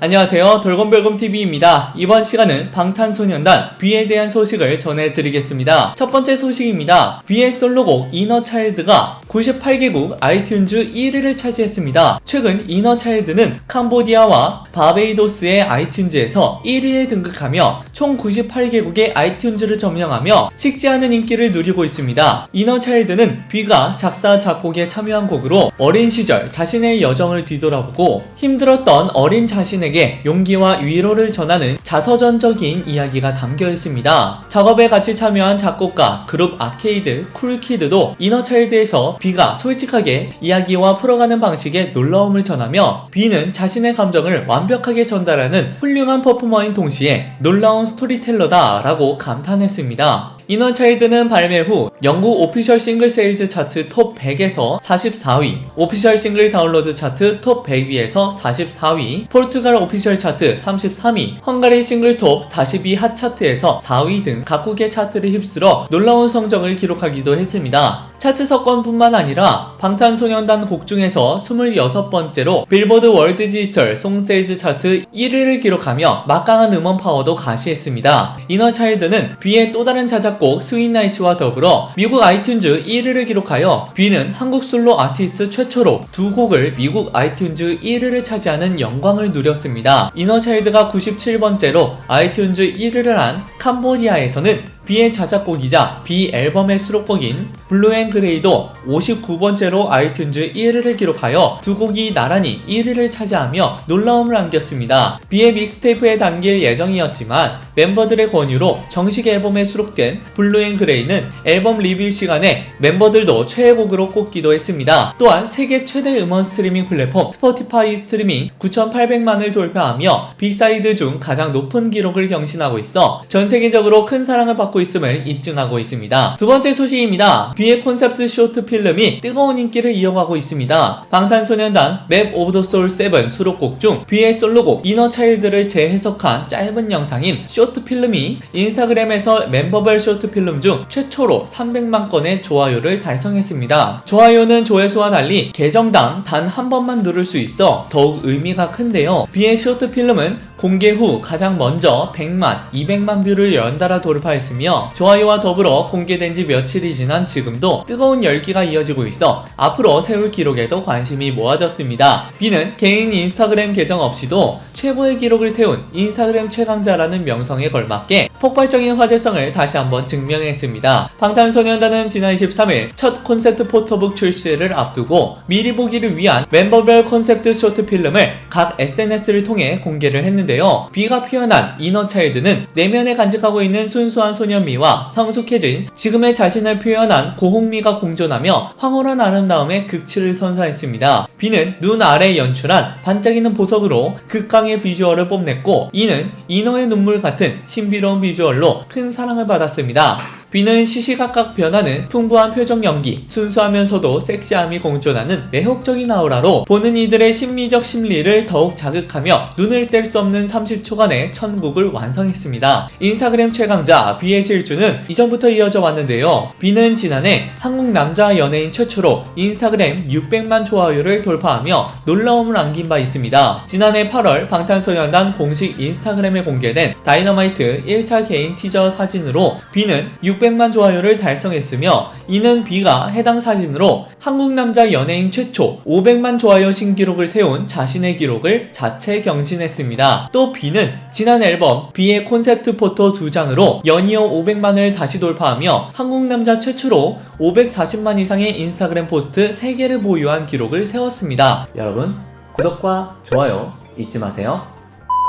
안녕하세요. 돌곰별곰TV입니다. 이번 시간은 방탄소년단 B에 대한 소식을 전해드리겠습니다. 첫 번째 소식입니다. B의 솔로곡 이너차일드가 98개국 아이튠즈 1위를 차지했습니다. 최근 이너차일드는 캄보디아와 바베이도스의 아이튠즈에서 1위에 등극하며 총 98개국의 아이튠즈를 점령하며 식지 않은 인기를 누리고 있습니다. 이너차일드는 B가 작사, 작곡에 참여한 곡으로 어린 시절 자신의 여정을 뒤돌아보고 힘들었던 어린 자신 에게 용기와 위로를 전하는 자서전적인 이야기가 담겨 있습니다. 작업에 같이 참여한 작곡가 그룹 아케이드 쿨키드도 이너차일드에서 B가 솔직하게 이야기와 풀어가는 방식에 놀라움을 전하며 B는 자신의 감정을 완벽하게 전달하는 훌륭한 퍼포머인 동시에 놀라운 스토리텔러다 라고 감탄했습니다. 이너차일드는 발매 후 영국 오피셜 싱글 세일즈 차트 톱 100에서 44위, 오피셜 싱글 다운로드 차트 톱 100위에서 44위, 포르투갈 오피셜 차트 33위, 헝가리 싱글 톱 42 핫 차트에서 4위 등 각국의 차트를 휩쓸어 놀라운 성적을 기록하기도 했습니다. 차트 석권뿐만 아니라 방탄소년단 곡 중에서 26번째로 빌보드 월드 디지털 송세일즈 차트 1위를 기록하며 막강한 음원 파워도 가시했습니다. 이너차일드는 B의 또 다른 자작 곡 스윗나이츠와 더불어 미국 아이튠즈 1위를 기록하여 B는 한국 솔로 아티스트 최초로 두 곡을 미국 아이튠즈 1위를 차지하는 영광을 누렸습니다. 이너차일드가 97번째로 아이튠즈 1위를 한 캄보디아에서는 B의 자작곡이자 B 앨범의 수록곡인 블루 앤 그레이도 59번째로 아이튠즈 1위를 기록하여 두 곡이 나란히 1위를 차지하며 놀라움을 안겼습니다. B의 믹스테이프에 담길 예정이었지만 멤버들의 권유로 정식 앨범에 수록된 블루 앤 그레이는 앨범 리뷰 시간에 멤버들도 최애곡으로 꼽기도 했습니다. 또한 세계 최대 음원 스트리밍 플랫폼 스포티파이 스트리밍 9,800만을 돌파하며 빅사이드 중 가장 높은 기록을 경신하고 있어 전 세계적으로 큰 사랑을 받고 있음을 입증하고 있습니다. 두 번째 소식입니다. B의 콘셉트 쇼트 필름이 뜨거운 인기를 이어가고 있습니다. 방탄소년단 맵 오브 더 소울 7 수록곡 중 B의 솔로곡 이너 차일드를 재해석한 짧은 영상인 쇼트 필름이 인스타그램에서 멤버별 쇼트 필름 중 최초로 300만 건의 좋아요를 달성했습니다. 좋아요는 조회수와 달리 계정당 단 한 번만 누를 수 있어 더욱 의미가 큰데요. B의 쇼트 필름은 공개 후 가장 먼저 100만, 200만 뷰를 연달아 돌파했으며 좋아요와 더불어 공개된 지 며칠이 지난 지금도 뜨거운 열기가 이어지고 있어 앞으로 세울 기록에도 관심이 모아졌습니다. B는 개인 인스타그램 계정 없이도 최고의 기록을 세운 인스타그램 최강자라는 명성에 걸맞게 폭발적인 화제성을 다시 한번 증명했습니다. 방탄소년단은 지난 23일 첫 콘셉트 포토북 출시를 앞두고 미리 보기를 위한 멤버별 콘셉트 쇼트 필름을 각 SNS를 통해 공개를 했는데 요. B가 표현한 이너 차일드는 내면에 간직하고 있는 순수한 소년미와 성숙해진 지금의 자신을 표현한 고홍미가 공존하며 황홀한 아름다움의 극치를 선사했습니다. B는 눈 아래 연출한 반짝이는 보석으로 극강의 비주얼을 뽐냈고 이는 이너의 눈물 같은 신비로운 비주얼로 큰 사랑을 받았습니다. B는 시시각각 변하는 풍부한 표정 연기, 순수하면서도 섹시함이 공존하는 매혹적인 아우라로 보는 이들의 심리적 심리를 더욱 자극하며 눈을 뗄 수 없는 30초간의 천국을 완성했습니다. 인스타그램 최강자 B의 질주는 이전부터 이어져 왔는데요. B는 지난해 한국 남자 연예인 최초로 인스타그램 600만 좋아요를 돌파하며 놀라움을 안긴 바 있습니다. 지난해 8월 방탄소년단 공식 인스타그램에 공개된 다이너마이트 1차 개인 티저 사진으로 B는 600만 좋아요를 달성했으며 이는 B가 해당 사진으로 한국 남자 연예인 최초 500만 좋아요 신기록을 세운 자신의 기록을 자체 경신했습니다. 또 B는 지난 앨범 B의 콘셉트 포토 두 장으로 연이어 500만을 다시 돌파하며 한국 남자 최초로 540만 이상의 인스타그램 포스트 3개를 보유한 기록을 세웠습니다. 여러분 구독과 좋아요 잊지 마세요.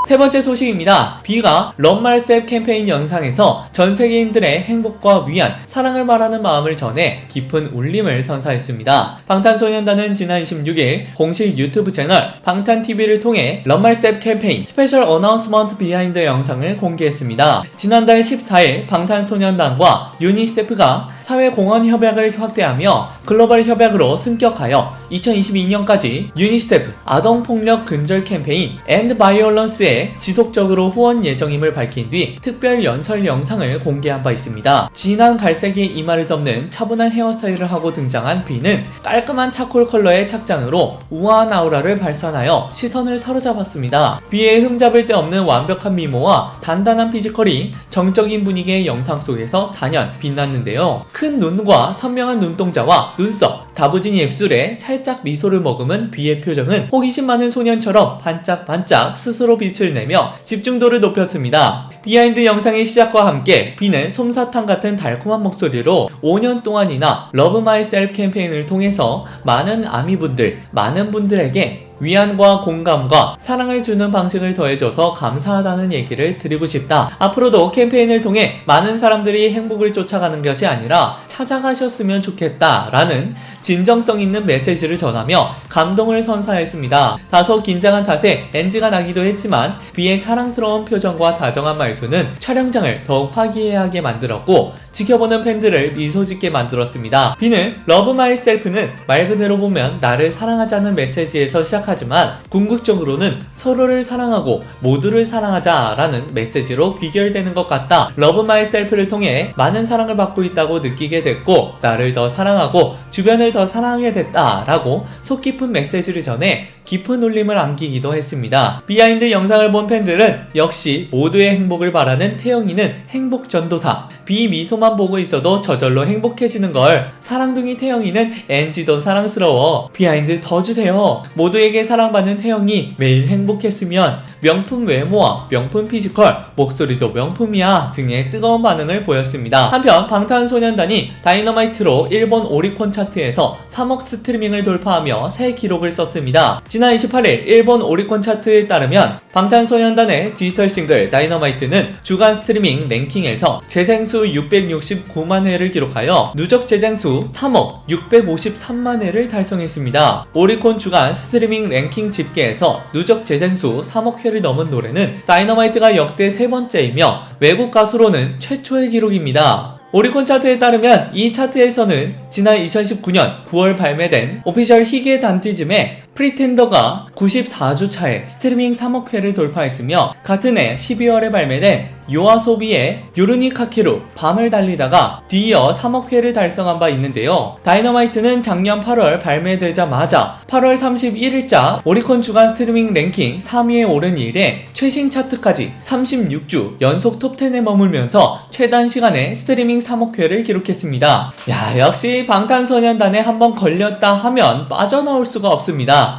세 번째 소식입니다. B가 런말셉 캠페인 영상에서 전 세계인들의 행복과 위안, 사랑을 말하는 마음을 전해 깊은 울림을 선사했습니다. 방탄소년단은 지난 16일 공식 유튜브 채널 방탄TV를 통해 런말셉 캠페인 스페셜 어나운스먼트 비하인드 영상을 공개했습니다. 지난달 14일 방탄소년단과 유니세프가 사회공헌 협약을 확대하며 글로벌 협약으로 승격하여 2022년까지 유니세프 아동폭력 근절 캠페인 엔드 바이올런스에 지속적으로 후원 예정임을 밝힌 뒤 특별 연설 영상을 공개한 바 있습니다. 진한 갈색의 이마를 덮는 차분한 헤어스타일을 하고 등장한 B는 깔끔한 차콜 컬러의 착장으로 우아한 아우라를 발산하여 시선을 사로잡았습니다. B의 흠잡을 데 없는 완벽한 미모와 단단한 피지컬이 정적인 분위기의 영상 속에서 단연 빛났는데요. 큰 눈과 선명한 눈동자와 눈썹, 다부진 입술에 살짝 미소를 머금은 B의 표정은 호기심 많은 소년처럼 반짝반짝 스스로 빛을 내며 집중도를 높였습니다. 비하인드 영상의 시작과 함께 B는 솜사탕 같은 달콤한 목소리로 5년 동안이나 러브 마이 셀프 캠페인을 통해서 많은 아미분들, 많은 분들에게 위안과 공감과 사랑을 주는 방식을 더해줘서 감사하다는 얘기를 드리고 싶다. 앞으로도 캠페인을 통해 많은 사람들이 행복을 쫓아가는 것이 아니라 찾아가셨으면 좋겠다. 라는 진정성 있는 메시지를 전하며 감동을 선사했습니다. 다소 긴장한 탓에 NG가 나기도 했지만 비의 사랑스러운 표정과 다정한 말투는 촬영장을 더욱 화기애애하게 만들었고 지켜보는 팬들을 미소 짓게 만들었습니다. 비는 러브 마이 셀프는 말 그대로 보면 나를 사랑하자는 메시지에서 시작하지만 궁극적으로는 서로를 사랑하고 모두를 사랑하자라는 메시지로 귀결되는 것 같다. 러브 마이 셀프를 통해 많은 사랑을 받고 있다고 느끼게 됐고 나를 더 사랑하고 주변을 더 사랑하게 됐다라고 속 깊은 메시지를 전해 깊은 울림을 안기기도 했습니다. 비하인드 영상을 본 팬들은 역시 모두의 행복을 바라는 태영이는 행복 전도사. 비 미소만 보고 있어도 저절로 행복해지는 걸. 사랑둥이 태영이는 NG도 사랑스러워. 비하인드 더 주세요. 모두에게 사랑받는 태영이 매일 행복했으면 명품 외모와 명품 피지컬, 목소리도 명품이야 등의 뜨거운 반응을 보였습니다. 한편 방탄소년단이 다이너마이트로 일본 오리콘 차트에서 3억 스트리밍을 돌파하며 새 기록을 썼습니다. 지난 28일 일본 오리콘 차트에 따르면 방탄소년단의 디지털 싱글 다이너마이트는 주간 스트리밍 랭킹에서 재생수 669만 회를 기록하여 누적 재생수 3억 653만 회를 달성했습니다. 오리콘 주간 스트리밍 랭킹 집계에서 누적 재생수 3억 회를 넘은 노래는 다이너마이트가 역대 세 번째이며 외국 가수로는 최초의 기록입니다. 오리콘 차트에 따르면 이 차트에서는 지난 2019년 9월 발매된 오피셜 희귀 단티즘의 프리텐더가 94주 차에 스트리밍 3억 회를 돌파했으며 같은 해 12월에 발매된 요아소비의 유르니 카키루 밤을 달리다가 뒤이어 3억 회를 달성한 바 있는데요. 다이너마이트는 작년 8월 발매되자마자 8월 31일자 오리콘 주간 스트리밍 랭킹 3위에 오른 이래 최신 차트까지 36주 연속 톱10에 머물면서 최단 시간에 스트리밍 3억 회를 기록했습니다. 야, 역시 방탄소년단에 한번 걸렸다 하면 빠져나올 수가 없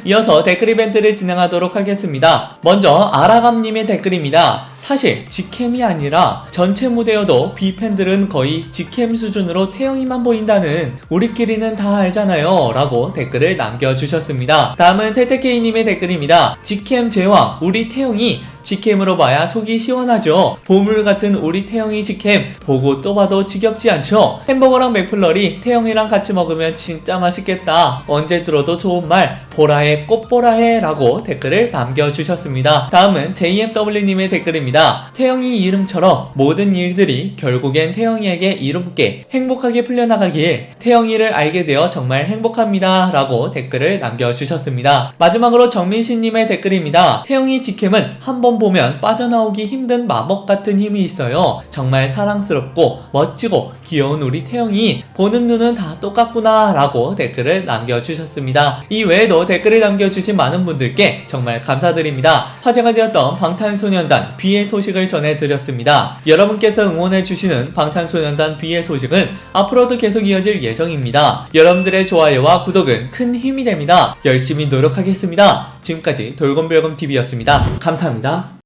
이어서 댓글 이벤트를 진행하도록 하겠습니다. 먼저 아라감님의 댓글입니다. 사실 직캠이 아니라 전체 무대여도 비팬들은 거의 직캠 수준으로 태영이만 보인다는 우리끼리는 다 알잖아요 라고 댓글을 남겨주셨습니다. 다음은 태태케이님의 댓글입니다. 직캠 제왕 우리 태영이 직캠으로 봐야 속이 시원하죠. 보물 같은 우리 태영이 직캠 보고 또 봐도 지겹지 않죠. 햄버거랑 맥플러리 태영이랑 같이 먹으면 진짜 맛있겠다. 언제 들어도 좋은 말 보라해 꽃보라해 라고 댓글을 남겨주셨습니다. 다음은 JMW님의 댓글입니다. 태영이 이름처럼 모든 일들이 결국엔 태영이에게 이롭게 행복하게 풀려나가길 태영이를 알게 되어 정말 행복합니다. 라고 댓글을 남겨주셨습니다. 마지막으로 정민씨님의 댓글입니다. 태영이 직캠은 한 번 보면 빠져나오기 힘든 마법 같은 힘이 있어요. 정말 사랑스럽고 멋지고 귀여운 우리 태영이 보는 눈은 다 똑같구나 라고 댓글을 남겨주셨습니다. 이 외에도 댓글을 남겨주신 많은 분들께 정말 감사드립니다. 화제가 되었던 방탄소년단 B의 소식을 전해드렸습니다. 여러분께서 응원해주시는 방탄소년단 B의 소식은 앞으로도 계속 이어질 예정입니다. 여러분들의 좋아요와 구독은 큰 힘이 됩니다. 열심히 노력하겠습니다. 지금까지 돌곰별곰TV였습니다. 감사합니다.